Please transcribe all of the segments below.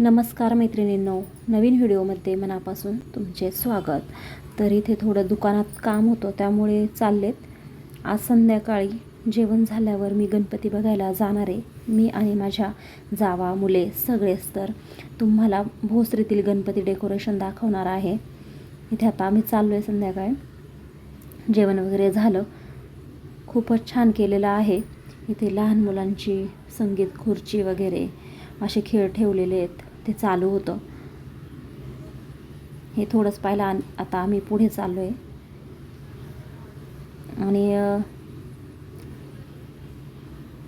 नमस्कार मैत्रिणींनो नवीन व्हिडिओमध्ये मनापासून तुमचे स्वागत. तर इथे थोडं दुकानात काम होतं त्यामुळे चाललेत. आज संध्याकाळी जेवण झाल्यावर मी गणपती बघायला जाणार आहे. मी आणि माझ्या जावा मुले सगळेच तर तुम्हाला भोसरीतील गणपती डेकोरेशन दाखवणार आहे. इथे आता आम्ही चाललो आहे संध्याकाळी. जेवण वगैरे झालं. खूपच छान केलेलं आहे. इथे लहान मुलांची संगीत खुर्ची वगैरे असे खेळ ठेवलेले आहेत. ते चालू होतं. हे थोडंच पाहिलं आणि आता आम्ही पुढे चाललो आहे आणि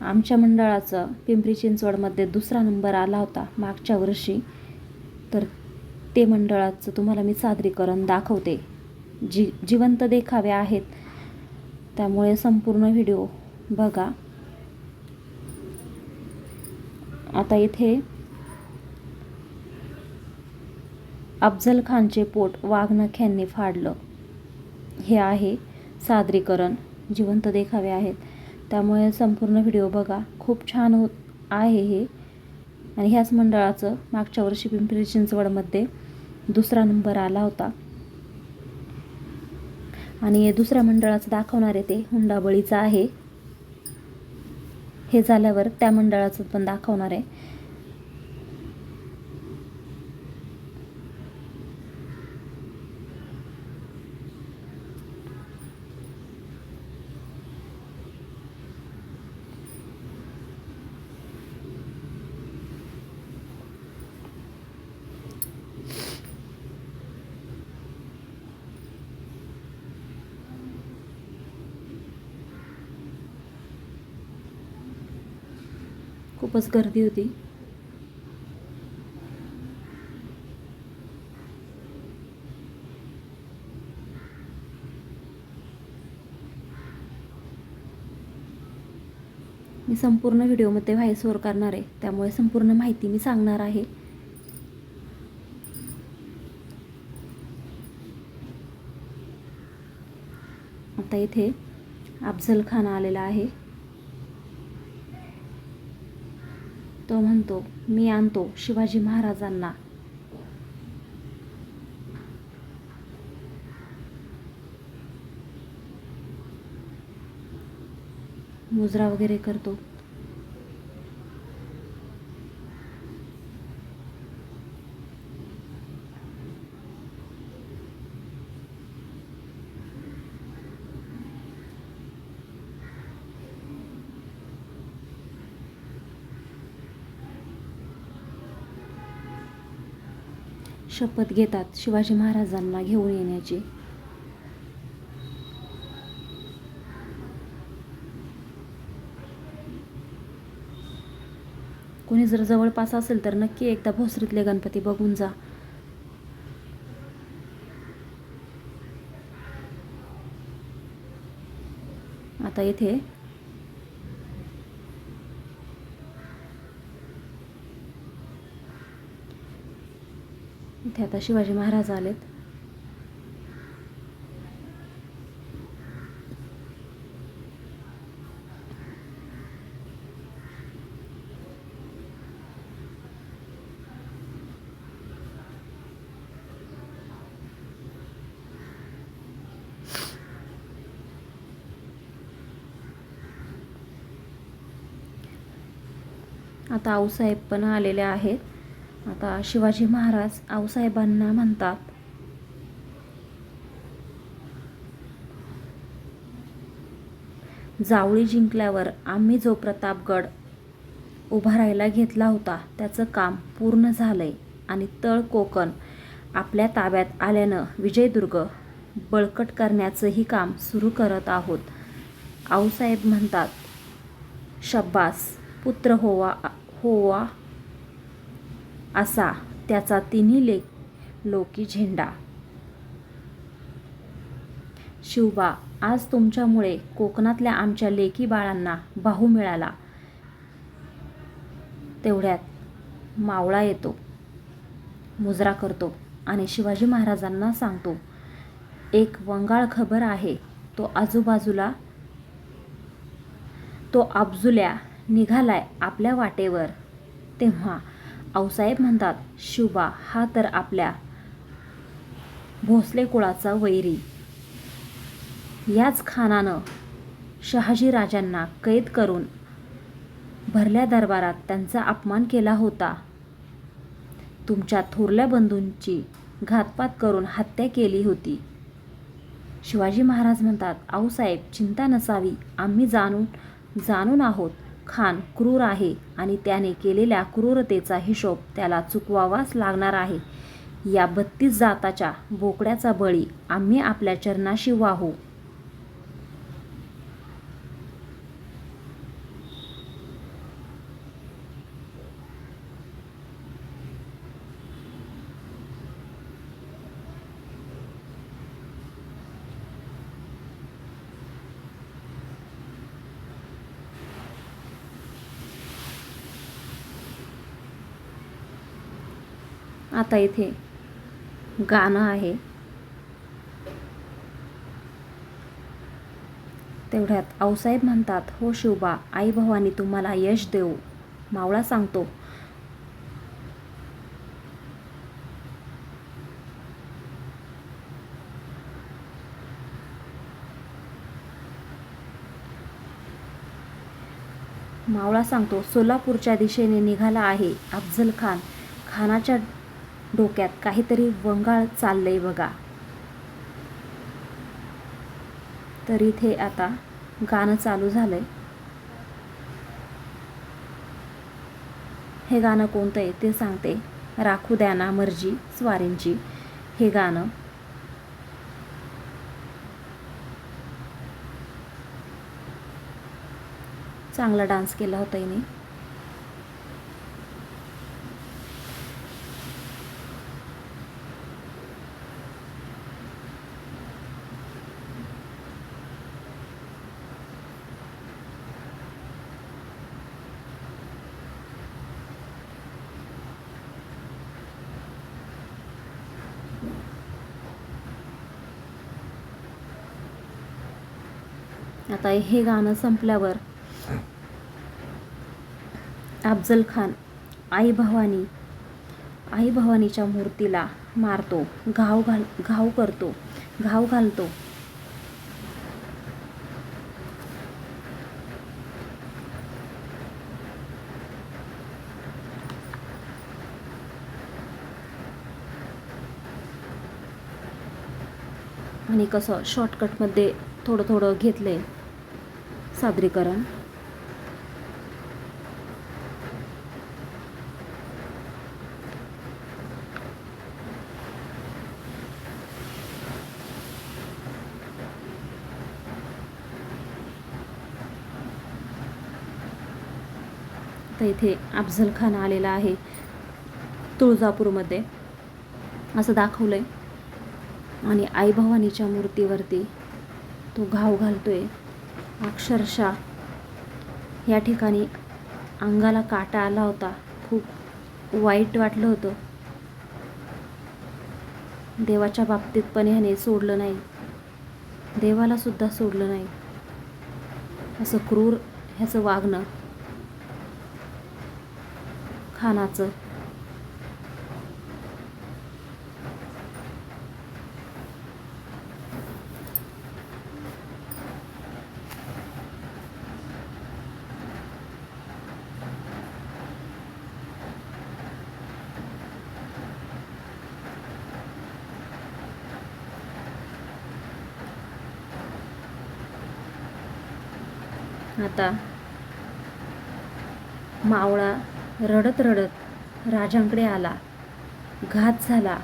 आमच्या मंडळाचं पिंपरी चिंचवडमध्ये दुसरा नंबर आला होता मागच्या वर्षी. तर ते मंडळाचं तुम्हाला मी सादरीकरण दाखवते. जी जिवंत देखावे आहेत. त्यामुळे संपूर्ण व्हिडिओ बघा. आता इथे अफजल खानचे पोट वाघनख्यांनी फाडलं. हे आहे सादरीकरण. जिवंत देखावे आहेत. त्यामुळे संपूर्ण व्हिडिओ बघा. खूप छान होत आहे हे. आणि ह्याच मंडळाचं मागच्या वर्षी पिंपरी चिंचवडमध्ये दुसरा नंबर आला होता. आणि दुसऱ्या मंडळाचं दाखवणार आहे ते हुंडाबळीचं आहे. हे झाल्यावर त्या मंडळाचं पण दाखवणार आहे. खूपच गर्दी होती. मी संपूर्ण व्हिडिओमध्ये व्हाईस करणार आहे. त्यामुळे संपूर्ण माहिती मी सांगणार आहे. आता इथे अफजल खान आलेला आहे. तो म्हणतो मी आणतो शिवाजी महाराजांना. मुजरा वगैरे करतो. शपथ घेतात शिवाजी महाराजांना घेऊन येण्याची. कोणी जर जवळपास असेल तर नक्की एकदा भोसरीतले गणपती बघून जा. आता इथे इथे आता शिवाजी महाराज आलेत. आता आऊसाहेब पण आलेले आहेत. आता शिवाजी महाराज आऊसाहेबांना म्हणतात जावळी जिंकल्यावर आम्ही जो प्रतापगड उभा राहायला घेतला होता त्याचं काम पूर्ण झालंय आणि तळ कोकण आपल्या ताब्यात आल्यानं विजयदुर्ग बळकट करण्याचंही काम सुरू करत आहोत. आऊसाहेब म्हणतात शब्बास पुत्र होवा होवा असा त्याचा तिन्ही लेख लोकी झेंडा. शिवबा आज तुमच्यामुळे कोकणातल्या आमच्या लेकी बाळांना बाहू मिळाला. तेवढ्यात मावळा येतो. मुजरा करतो आणि शिवाजी महाराजांना सांगतो एक वंगाळ खबर आहे तो आजूबाजूला तो अब्जुल्या निघालाय आपल्या वाटेवर. तेव्हा आऊसाहेब म्हणतात शिवबा हा तर आपल्या भोसले कुळाचा वैरी. याच खानानं शहाजीराजांना कैद करून भरल्या दरबारात त्यांचा अपमान केला होता. तुमच्या थोरल्या बंधूंची घातपात करून हत्या केली होती. शिवाजी महाराज म्हणतात आऊसाहेब चिंता नसावी. आम्ही जाणून जाणून आहोत. खान क्रूर आहे आणि त्याने केलेल्या क्रूरतेचा हिशोब त्याला चुकवावाच लागणार आहे. या बत्तीस जाताच्या बोकड्याचा बळी आम्ही आपल्या चरणाशी वाहू. आता इथे गाणं आहे. तेवढ्यात आऊसाहेब म्हणतात हो शिवबा आई भवानी तुम्हाला यश देऊ. मावळा सांगतो मावळा सांगतो सोलापूरच्या दिशेने निघाला आहे अफजल खान. खानाच्या डोक्यात काहीतरी वंगाळ चाललंय बघा. तर इथे आता गाणं चालू झालंय. हे गाणं कोणतं आहे ते सांगते. राखू द्या ना मर्जी स्वारींची हे गाणं. चांगला डान्स केला होता हिने. आता हे गाणं संपल्यावर अफजल खान आई भवानी आई भवानीच्या मूर्तीला मारतो घाव घाल घाव करतो घाव घालतो. आणि कसं शॉर्टकटमध्ये थोडं थोडं घेतलंय. सादरीकरण तर इथे अफजल खान आलेला आहे तुळजापूरमध्ये. असं दाखवलं आहे आणि आई भवानीच्या मूर्तीवरती तो घाव घालतो आहे अक्षरशः या ठिकाणी अंगाला काटा आला होता. खूप वाईट वाटलं होतं. देवाच्या बाबतीत पण ह्याने सोडलं नाही. देवाला सुद्धा सोडलं नाही. असं क्रूर ह्याचं वागणं. खानाचं. आता. मावळा रडत रडत राजांकडे आला. घात झाला.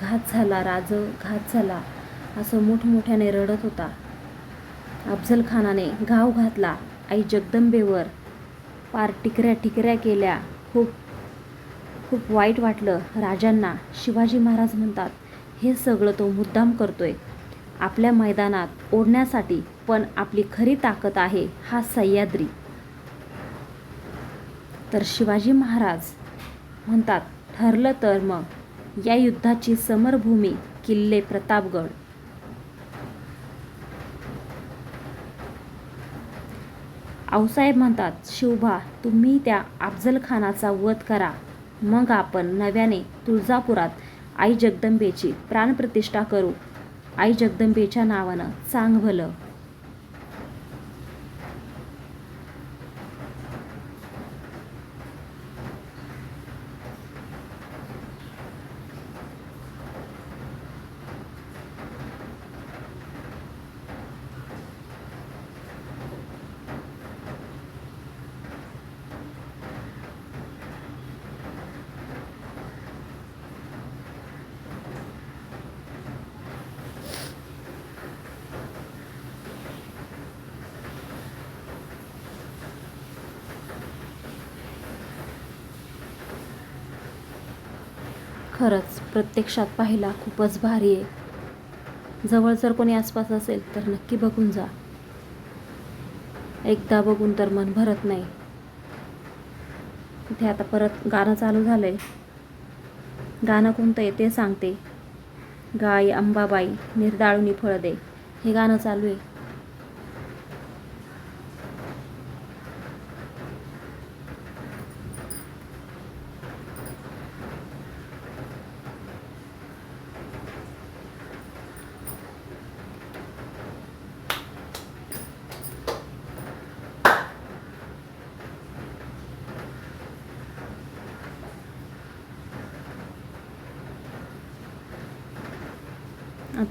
घात झाला राज घात झाला असं मोठमोठ्याने रडत होता. अफजल खानाने घाव घातला आई जगदंबेवर पार टिकऱ्या टिकऱ्या केल्या. खूप खूप वाईट वाटलं. राजांना शिवाजी महाराज म्हणतात हे सगळं तो मुद्दाम करतोय. आपल्या मैदानात ओढण्यासाठी पण आपली खरी ताकद आहे हा सह्याद्री. तर शिवाजी महाराज म्हणतात ठरलं तर मग या युद्धाची समरभूमी किल्ले प्रतापगड. आऊसाहेब म्हणतात शिवभा तुम्ही त्या अफजलखानाचा वध करा. मग आपण नव्याने तुळजापुरात आई जगदंबेची प्राणप्रतिष्ठा करू. आई जगदंबेच्या नावानं चांग भलं खरंच प्रत्यक्षात पाहायला खूपच भारी आहे. जवळ जर कोणी आसपास असेल तर नक्की बघून जा. एकदा बघून तर मन भरत नाही. इथे आता परत गाणं चालू झालं आहे गाणं कोणतं आहे ते सांगते. गाय अंबाबाई निर्दाळुनी फळ दे. हे गाणं चालू आहे.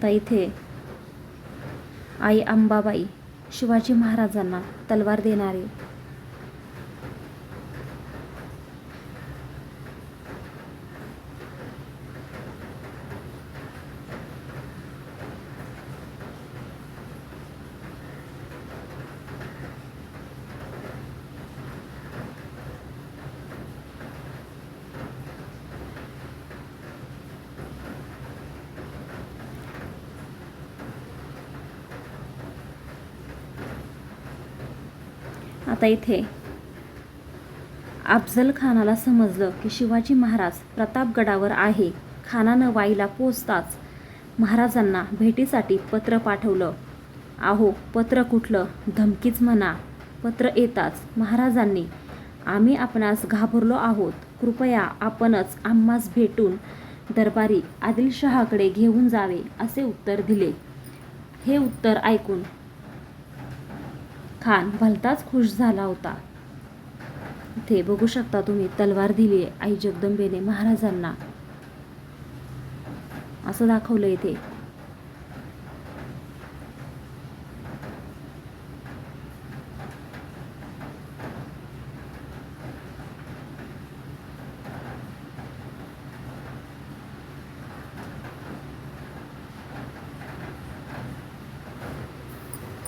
आता इथे. आई अंबाबाई शिवाजी महाराजांना तलवार देणारे. आता इथे. अफजल खानाला समजलं की शिवाजी महाराज प्रतापगडावर आहे. खानानं वाईला पोचताच महाराजांना भेटीसाठी पत्र पाठवलं. आहो पत्र कुठलं? धमकीच म्हणा. पत्र येताच. महाराजांनी आम्ही आपणास घाबरलो आहोत. कृपया आपणच आम्हास भेटून दरबारी आदिलशहाकडे घेऊन जावे असे उत्तर दिले. हे उत्तर ऐकून खान भलताच खुश झाला होता. इथे बघू शकता तुम्ही तलवार दिली आहे आई जगदंबेने महाराजांना. असं दाखवलं इथे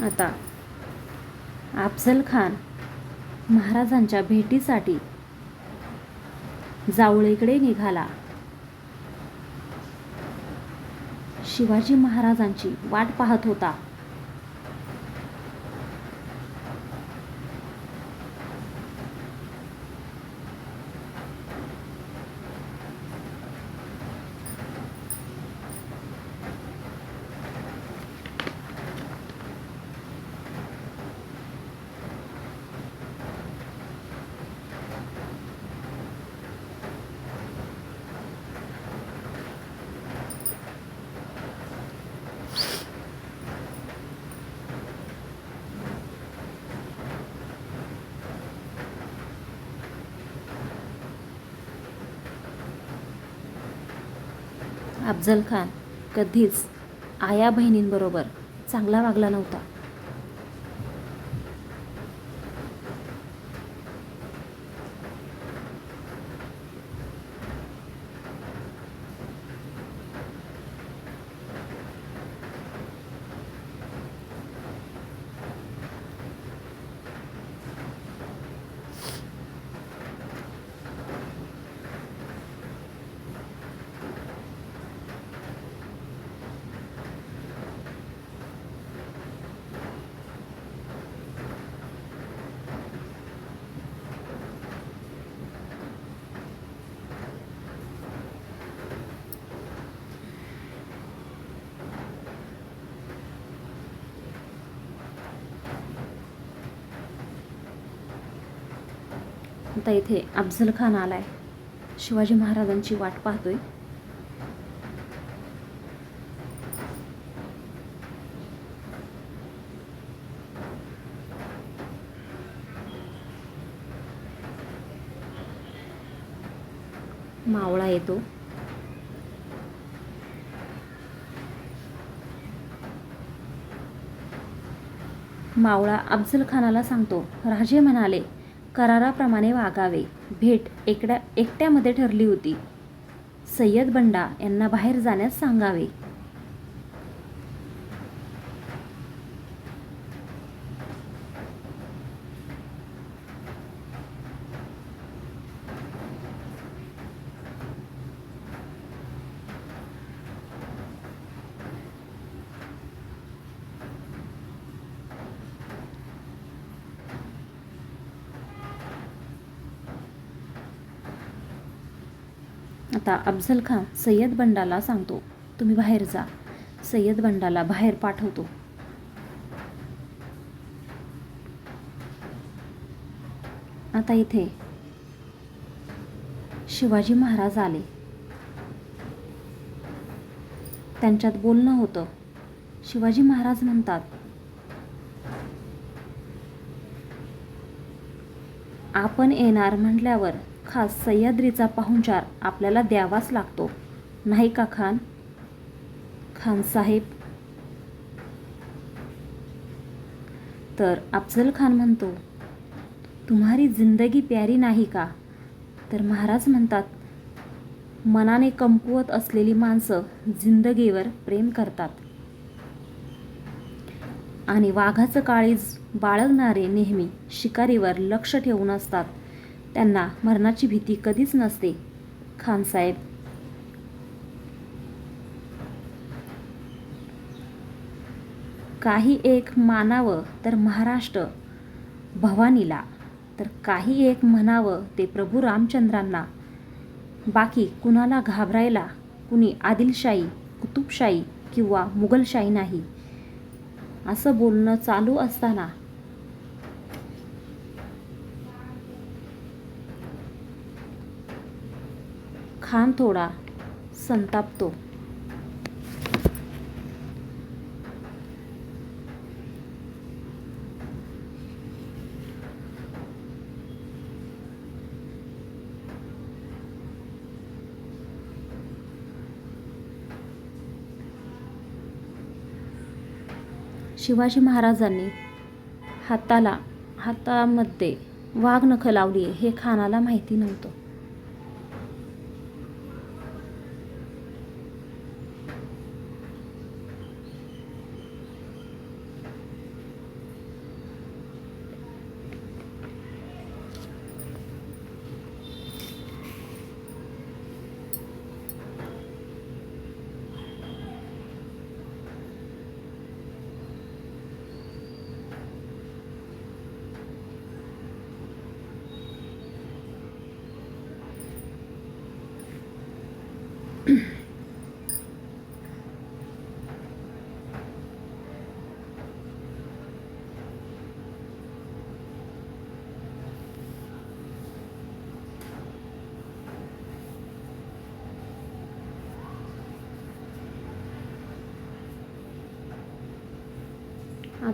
आता अफजल खान महाराजांच्या भेटीसाठी जावळीकडे निघाला. शिवाजी महाराजांची वाट पाहत होता. अफजल खान कधीच आया बहिणींबरोबर चांगला वागला नव्हता. आता इथे अफजल खान आलाय. शिवाजी महाराजांची वाट पाहतोय. मावळा येतो. मावळा अफजल खानाला सांगतो. राजे म्हणाले कराराप्रमाणे वागावे. भेट एकड्या एकट्यामध्ये ठरली होती. सय्यद बंडा यांना बाहेर जाण्यास सांगावे. आता अफजल खान सय्यद बंडाला सांगतो तुम्ही बाहेर जा. सय्यद बंडाला बाहेर पाठवतो. आता इथे शिवाजी महाराज आले. त्यांच्यात बोलणं होतं. शिवाजी महाराज म्हणतात आपण येणार म्हटल्यावर खास सह्याद्रीचा पाहुणचार आपल्याला द्यावाच लागतो. नाही का खान? खान साहेब? तर अफजल खान म्हणतो तुम्हारी जिंदगी प्यारी नाही का? तर महाराज म्हणतात मनाने कमकुवत असलेली माणसं जिंदगीवर प्रेम करतात. आणि वाघाचं काळीज बाळगणारे नेहमी शिकारीवर लक्ष ठेवून असतात. त्यांना मरणाची भीती कधीच नसते. खानसाहेब काही एक मानावं तर महाराष्ट्र भवानीला. तर काही एक म्हणावं ते प्रभू रामचंद्रांना. बाकी कुणाला घाबरायला? कुणी आदिलशाही कुतुबशाही किंवा मुघलशाही नाही. असं बोलणं चालू असताना खान थोडा संतापतो. शिवाजी महाराजांनी हाताला हातामध्ये वाघनखं लावली हे खानाला माहिती नव्हतं.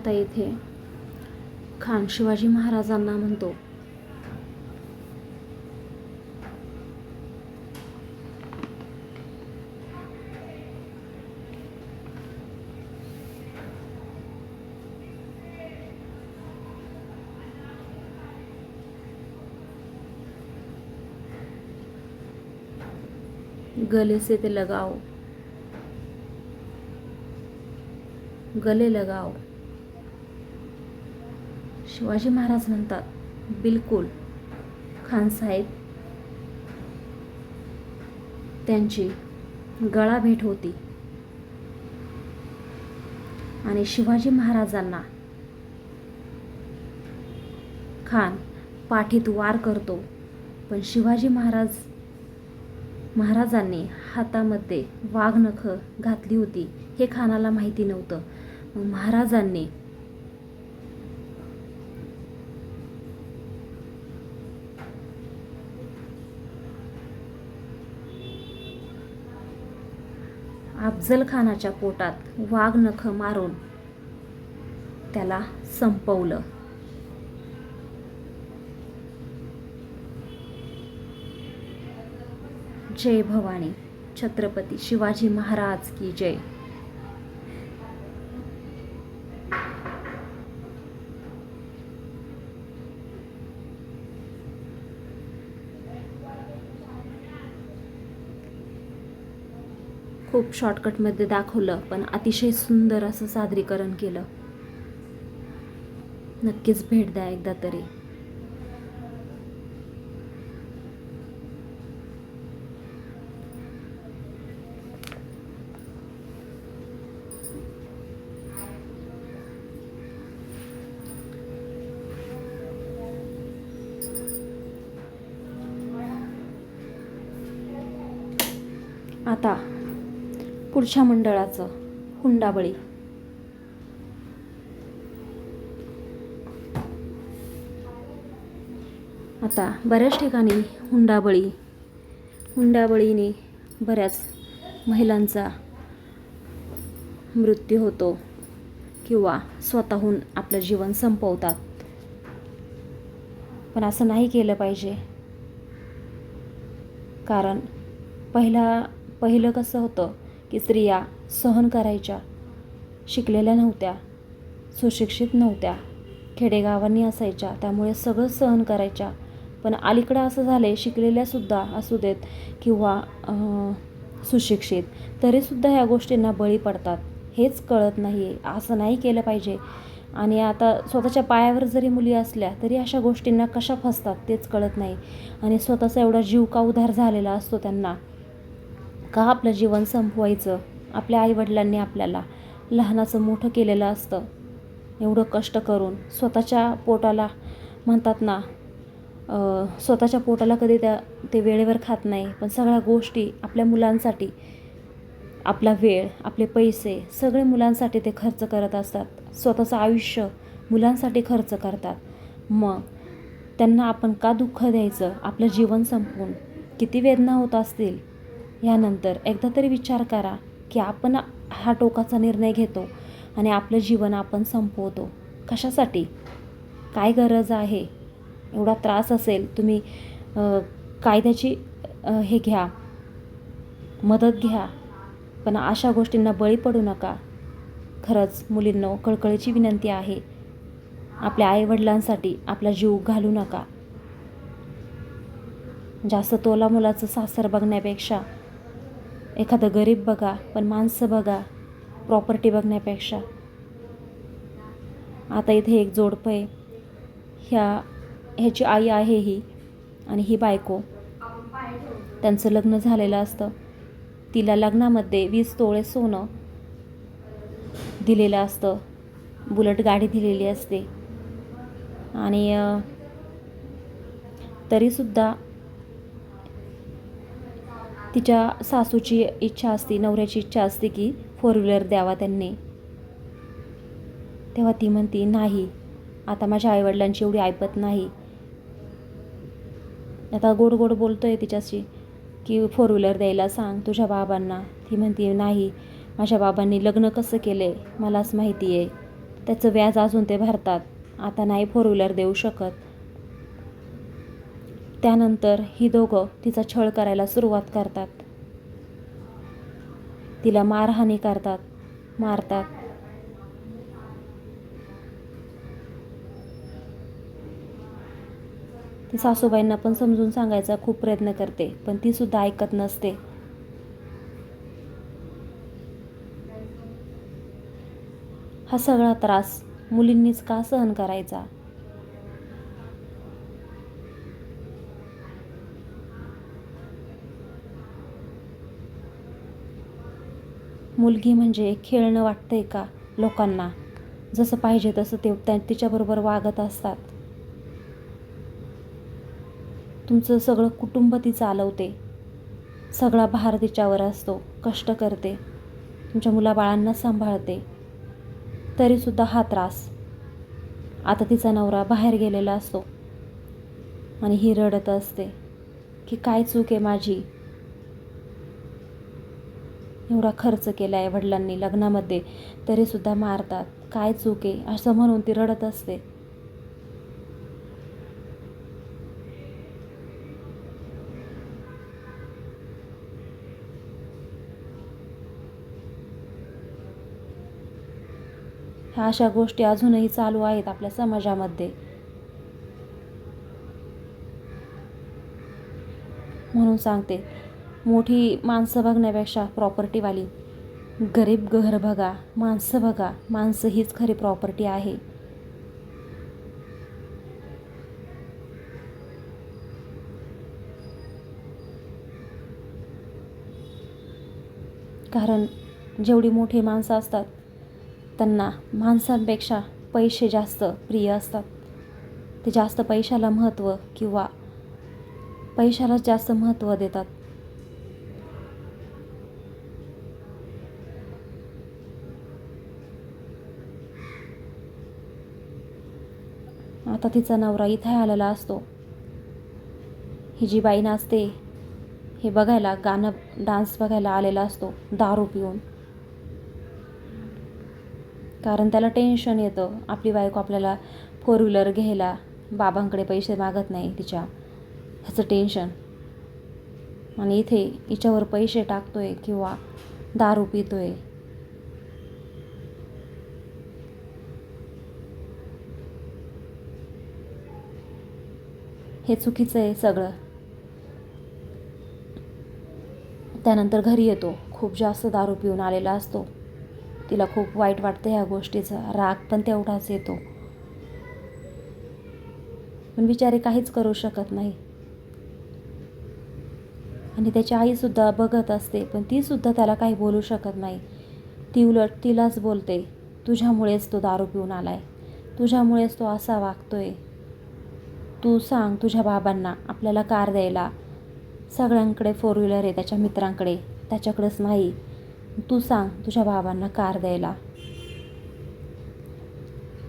आता इथे खान शिवाजी महाराजांना म्हणतो गले से ते लगाओ। गले लगाओ। शिवाजी महाराज म्हणतात बिलकुल खानसाहेब त्यांची गळा भेट होती. आणि शिवाजी महाराजांना खान पाठीत वार करतो पण शिवाजी महाराज महाराजांनी हातामध्ये वाघनखं घातली होती हे खानाला माहिती नव्हतं. मग महाराजांनी अफजलखानाच्या पोटात वाघ नख मारून त्याला संपवलं. जय भवानी छत्रपती शिवाजी महाराज की जय. खूप शॉर्टकटमध्ये दाखवलं पण अतिशय सुंदर असं सादरीकरण केलं. नक्कीच भेट द्या एकदा तरी. आता पुढच्या मंडळाचं हुंडाबळी. आता बऱ्याच ठिकाणी हुंडाबळी. हुंडाबळीने बऱ्याच महिलांचा मृत्यू होतो किंवा स्वतःहून आपलं जीवन संपवतात. पण असं नाही केलं पाहिजे. कारण पहिला पहिलं कसं होतं? की स्त्रिया सहन करायच्या. शिकलेल्या नव्हत्या. सुशिक्षित नव्हत्या. खेडेगावांनी असायच्या. त्यामुळे सगळं सहन करायच्या. पण अलीकडं असं झालं आहे शिकलेल्यासुद्धा असू देत किंवा सुशिक्षित तरीसुद्धा ह्या गोष्टींना बळी पडतात. हेच कळत नाही आहे असं नाही केलं पाहिजे. आणि आता स्वतःच्या पायावर जरी मुली असल्या तरी अशा गोष्टींना कशा फसतात तेच कळत नाही. आणि स्वतःचा एवढा जीव का उधार झालेला असतो त्यांना? का आपलं जीवन संपवायचं? आपल्या आईवडिलांनी आपल्याला लहानाचं मोठं केलेलं असतं. एवढं कष्ट करून स्वतःच्या पोटाला म्हणतात ना स्वतःच्या पोटाला कधी त्या ते वेळेवर खात नाही पण सगळ्या गोष्टी आपल्या मुलांसाठी आपला वेळ आपले पैसे सगळे मुलांसाठी ते खर्च करत असतात. स्वतःचं आयुष्य मुलांसाठी खर्च करतात. मग त्यांना आपण का दुःख द्यायचं? आपलं जीवन संपवून किती वेदना होत असतील? ह्यानंतर एकदा तरी विचार करा की आपण हा टोकाचा निर्णय घेतो आणि आपलं जीवन आपण संपवतो. कशासाठी? काय गरज आहे? एवढा त्रास असेल तुम्ही कायद्याची हे घ्या मदत घ्या पण अशा गोष्टींना बळी पडू नका. खरंच मुलींनो कळकळीची विनंती आहे. आपल्या आईवडिलांसाठी आपला जीव घालू नका. जास्त तोला मुलाचं सासर बघण्यापेक्षा एखादं गरीब बघा पण माणसं बघा प्रॉपर्टी बघण्यापेक्षा. आता इथे एक जोडपं आहे. ह्या ह्याची आई आहे ही आणि ही बायको. त्यांचं लग्न झालेलं असतं. तिला लग्नामध्ये वीस तोळे सोनं दिलेलं असतं. बुलट गाडी दिलेली असते. आणि तरीसुद्धा तिच्या सासूची इच्छा असते नवऱ्याची इच्छा असते की फोर व्हीलर द्यावा त्यांनी. तेव्हा ती म्हणती नाही आता माझ्या आईवडिलांची एवढी ऐपत नाही. आता गोड गोड बोलतोय तिच्याशी की फोर व्हीलर द्यायला सांग तुझ्या बाबांना. ती म्हणते नाही माझ्या बाबांनी लग्न कसं केलं आहे मलाच माहिती आहे त्याचं व्याज अजून ते भरतात. आता नाही फोर व्हीलर देऊ शकत. त्यानंतर ही दोघं तिचा छळ करायला सुरुवात करतात. तिला मारहाणी करतात मारतात. ती सासूबाईंना पण समजून सांगायचा खूप प्रयत्न करते पण ती सुद्धा ऐकत नसते. हा सगळा त्रास मुलींनीच का सहन करायचा? मुलगी म्हणजे खेळणं वाटतंय का लोकांना? जसं पाहिजे तसं ते त्या तिच्याबरोबर वागत असतात. तुमचं सगळं कुटुंब ती चालवते. सगळा भार तिच्यावर असतो कष्ट करते. तुमच्या मुलाबाळांना सांभाळते. तरीसुद्धा हा त्रास. आता तिचा नवरा बाहेर गेलेला असतो. आणि ही रडत असते की काय चूक आहे माझी? एवढा खर्च केला आहे वडिलांनी लग्नामध्ये तरीसुद्धा मारतात. काय चूक आहे? असं म्हणून ती रडत असते. ह्या अशा गोष्टी अजूनही चालू आहेत आपल्या समाजामध्ये. म्हणून सांगते मोठी माणसं बघण्यापेक्षा प्रॉपर्टीवाली गरीब घर बघा माणसं बघा माणसं हीच खरी प्रॉपर्टी आहे. कारण जेवढी मोठी माणसं असतात त्यांना माणसांपेक्षा पैसे जास्त प्रिय असतात. ते जास्त पैशाला महत्त्व किंवा पैशालाच जास्त महत्त्व देतात. आता तिचा नवरा इथे आलेला असतो. ही जी बाई नाचते हे बघायला गाणं डान्स बघायला आलेला असतो दारू पिऊन. कारण त्याला टेन्शन येतं आपली बायको आपल्याला फोर व्हीलर घ्यायला बाबांकडे पैसे मागत नाही तिच्या. ह्याचं टेन्शन. आणि इथे हिच्यावर पैसे टाकतोय किंवा दारू पितोय. हे चुकीचं आहे सगळं. त्यानंतर घरी येतो. खूप जास्त दारू पिऊन आलेला असतो. तिला खूप वाईट वाटतं ह्या गोष्टीचा. राग पण तेवढाच येतो. पण बिचारी काहीच करू शकत नाही. आणि त्याची आईसुद्धा बघत असते पण तीसुद्धा त्याला काही बोलू शकत नाही. ती उलट तिलाच बोलते तुझ्यामुळेच तो दारू पिऊन आला आहे तुझ्यामुळेच तो असा वागतो आहे तू सांग तुझ्या बाबांना आपल्याला कार द्यायला. सगळ्यांकडे फोर व्हीलर आहे त्याच्या मित्रांकडे. त्याच्याकडेच नाही. तू सांग तुझ्या बाबांना कार द्यायला.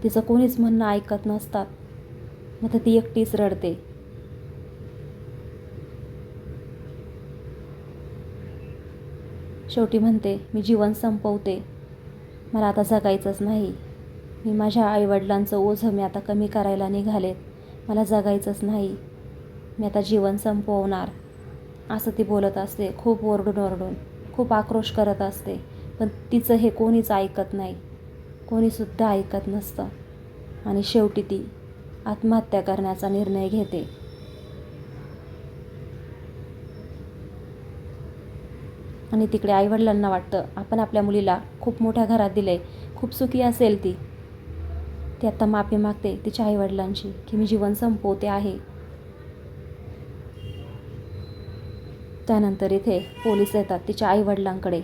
तिचं कोणीच म्हणणं ऐकत नसतात. मग तर ती एकटीच रडते. शेवटी म्हणते मी जीवन संपवते. मला आता जगायचंच नाही. मी माझ्या आईवडिलांचं ओझं मी आता कमी करायला निघालेत. मला जगायचंच नाही. मी आता जीवन संपवणार. असं ती बोलत असते खूप ओरडून ओरडून. खूप आक्रोश करत असते पण तिचं हे कोणीच ऐकत नाही. कोणीसुद्धा ऐकत नसतं. आणि शेवटी ती आत्महत्या करण्याचा निर्णय घेते. आणि तिकडे आईवडिलांना वाटतं आपण आपल्या मुलीला खूप मोठ्या घरात दिले खूप सुखी असेल ती. ती आत्ता माफी मागते तिच्या आईवडिलांची की मी जीवन संपवते आहे. त्यानंतर इथे पोलीस येतात तिच्या आईवडिलांकडे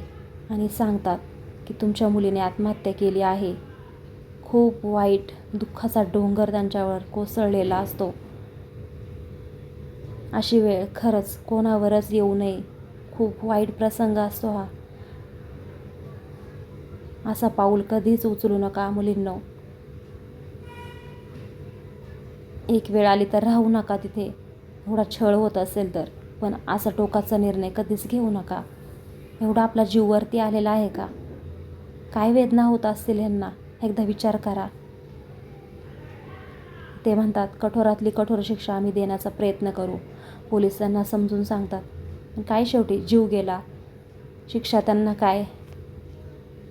आणि सांगतात की तुमच्या मुलीने आत्महत्या केली आहे. खूप वाईट दुःखाचा डोंगर त्यांच्यावर कोसळलेला असतो. अशी वेळ खरंच कोणावरच येऊ नये. खूप वाईट प्रसंग असतो हा. असा पाऊल कधीच उचलू नका मुलींनो. एक वेळ आली तर राहू नका तिथे. एवढा छळ होत असेल तर. पण असा टोकाचा निर्णय कधीच घेऊ नका. एवढा आपला जीववरती आलेला आहे का? काय वेदना होत असतील यांना एकदा विचार करा. ते म्हणतात कठोरातली कठोर शिक्षा आम्ही देण्याचा प्रयत्न करू. पोलिसांना समजून सांगतात पण काय शेवटी जीव गेला? शिक्षा त्यांना काय